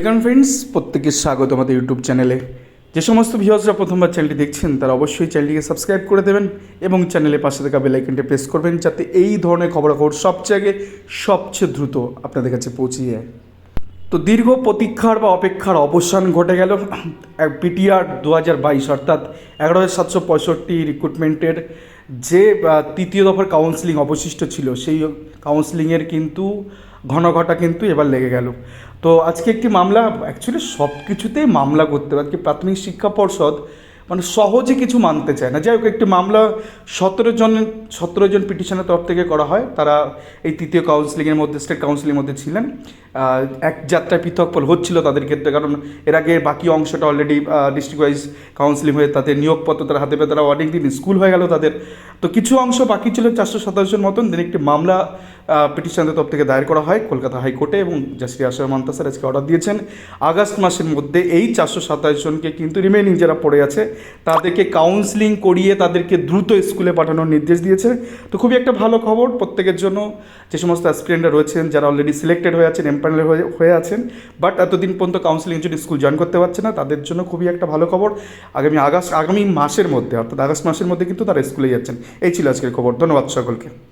Second friends প্রত্যেকে স্বাগত আমাদের ইউটিউব চ্যানেলে যে সমস্ত ভিউয়ার্সরা প্রথমবার চ্যানেলটি দেখছেন, তারা অবশ্যই চ্যানেলটিকে সাবস্ক্রাইব করে দেবেন এবং চ্যানেলের পাশে থাকা বেলাইকনটি প্রেস করবেন যাতে এই ধরনের খবরাখবর সবচেয়ে আগে, সবচেয়ে দ্রুত আপনাদের কাছে পৌঁছে যায়। তো দীর্ঘ প্রতীক্ষার বা অপেক্ষার অবসান ঘটে গেল পিটিআর দু হাজার বাইশ, অর্থাৎ এগারো হাজার সাতশো পঁয়ষট্টি রিক্রুটমেন্টের যে তৃতীয় দফার কাউন্সিলিং অবশিষ্ট ছিল, সেই কাউন্সিলিংয়ের কিন্তু ঘন ঘটা কিন্তু এবার লেগে গেল। তো আজকে একটি মামলা অ্যাকচুয়ালি সব কিছুতেই মামলা করতে হবে। কি প্রাথমিক শিক্ষা পর্ষদ মানে সহজে কিছু মানতে চায় না। যাই হোক, একটি মামলা সতেরো জন সতেরো জন পিটিশনের তরফ থেকে করা হয়। তারা এই তৃতীয় কাউন্সিলিংয়ের মধ্যে স্টেট কাউন্সিলিংয়ের মধ্যে ছিলেন। এক যাত্রায় পৃথক ফল হচ্ছিল তাদের ক্ষেত্রে, কারণ এর আগে বাকি অংশটা অলরেডি ডিস্ট্রিক্ট ওয়াইজ কাউন্সিলিং হয়ে তাদের নিয়োগপত্র তারা হাতে পেয়ে, তারা অনেক দিন স্কুল হয়ে গেল তাদের। তো কিছু অংশ বাকি ছিল, চারশো সাতাশ জন মতন। দিন একটি মামলা পিটিশনের তরফ থেকে দায়ের করা হয় কলকাতা হাইকোর্টে এবং জাস্টিস আশয় মান্তা স্যার আজকে অর্ডার দিয়েছেন। আগস্ট মাসের মধ্যে এই চারশো সাতাশ জনকে কিন্তু রিমেনিং যারা পড়ে আছে তাদেরকে কাউন্সিলিং করিয়ে তাদেরকে দ্রুত স্কুলে পাঠানোর নির্দেশ দিয়েছে। তো খুবই একটা ভালো খবর। প্রত্যেকের জন্য যে সমস্ত অ্যাসপিরেন্টরা রয়েছেন, যারা অলরেডি সিলেক্টেড হয়ে আছেন এমপ্যানেল হয়ে আছেন বাট এতদিন পর্যন্ত কাউন্সিলিং জন্য স্কুল জয়েন করতে পারছে না, তাদের জন্য খুবই একটা ভালো খবর। আগামী আগস্ট, আগামী মাসের মধ্যে, অর্থাৎ আগস্ট মাসের মধ্যে কিন্তু তারা স্কুলে যাচ্ছেন। এই ছিল আজকের খবর। ধন্যবাদ সকলকে।